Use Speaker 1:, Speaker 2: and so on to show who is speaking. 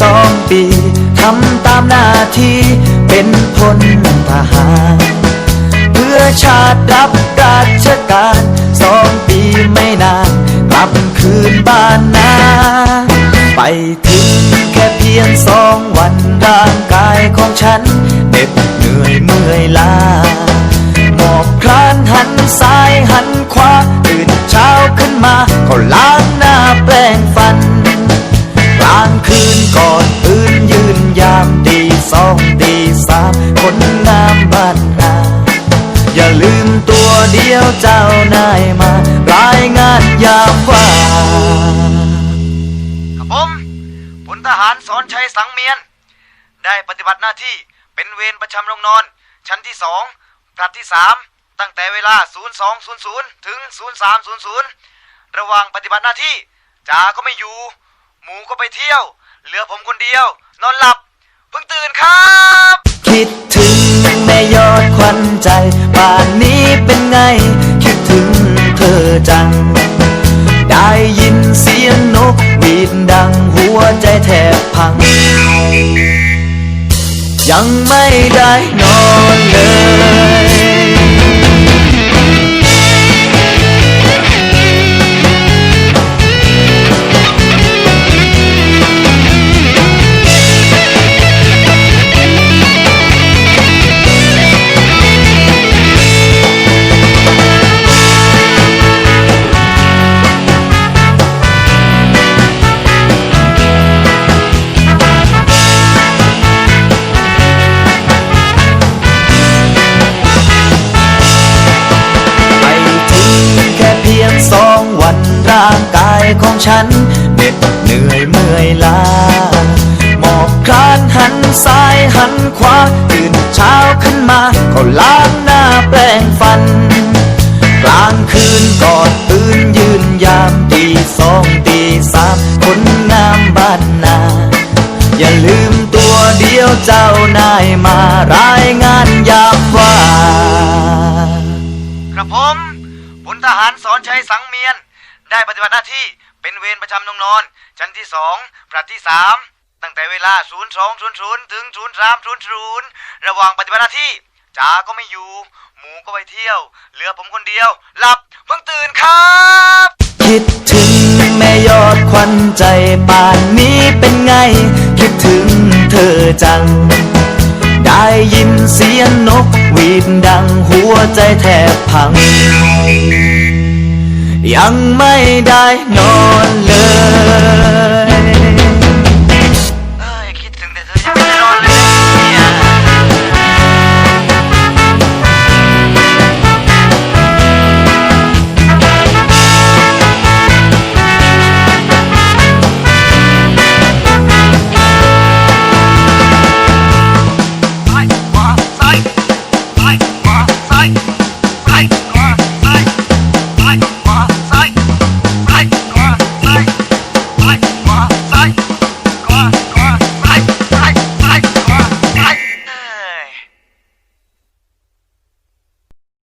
Speaker 1: สองปีทำตามนาทีเป็นพลทหาร เพื่อชาติรับราชการสองปีไม่นานกลับคืนบ้านนา ไปถึงแค่เพียงสองวันร่างกายของฉันเหน็ดเหนื่อยเมื่อยล้าหมอบคลานหันซ้ายหันขวาตื่นเช้าขึ้นมาก็ล้างหน้าแปลงฟันางคืนก่อนอื่นยืนยามตีสองตีสามคนงามบ้านนาอย่าลืมตัวเดียวเจ้านายมา รายงานยามว่าง
Speaker 2: กับผมพลทหารสอนชัยสังเมียน ได้ปฏิบัติหน้าที่เป็นเวรประจำโรงนอน ชั้นที่สองผลัดที่สามตั้งแต่เวลา 0200 ถึง 0300 ระหว่างปฏิบัติหน้าที่จ่าก็ไม่อยู่ หมูก็ไปเที่ยว เหลือผมคนเดียว นอนหลับ เพิ่งตื่นครับ
Speaker 1: คิดถึงแม่ยอดควันใจป่านนี้เป็นไง คิดถึงเธอจัง ได้ยินเสียงนกหวีดดังหัวใจแทบพัง ยังไม่ได้ ฉันเหน็ดเหนื่อยเมื่อยล้าหมอบคลานหันซ้ายหันขวาตื่นเช้าขึ้นมาก็ล้างหน้าแปลงฟัน กลางคืนกอนตื่นยืนยามตีสองตีสามคนงามบ้านนา อย่าลืมตัวเดียวเจ้านายมารายงานยามว่า
Speaker 2: กระผมพลทหารสอนชัยสังเมียน ได้ปฏิบัติหน้าที่ เป็นเวรประจำโรงนอน ชั้นที่สองผลัดที่สามตั้งแต่เวลา 0200 ถึง 0300 ระหว่างปฏิบัติหน้าที่จ่าก็ไม่อยู่ หมูก็ไปเที่ยว เหลือผมคนเดียว หลับเพิ่งตื่นครับ
Speaker 1: คิดถึงแม่ยอดควันใจป่านนี้เป็นไง คิดถึงเธอจัง ได้ยินเสียงนกหวีดดังหัวใจแทบ ยังไม่ได้นอนเลย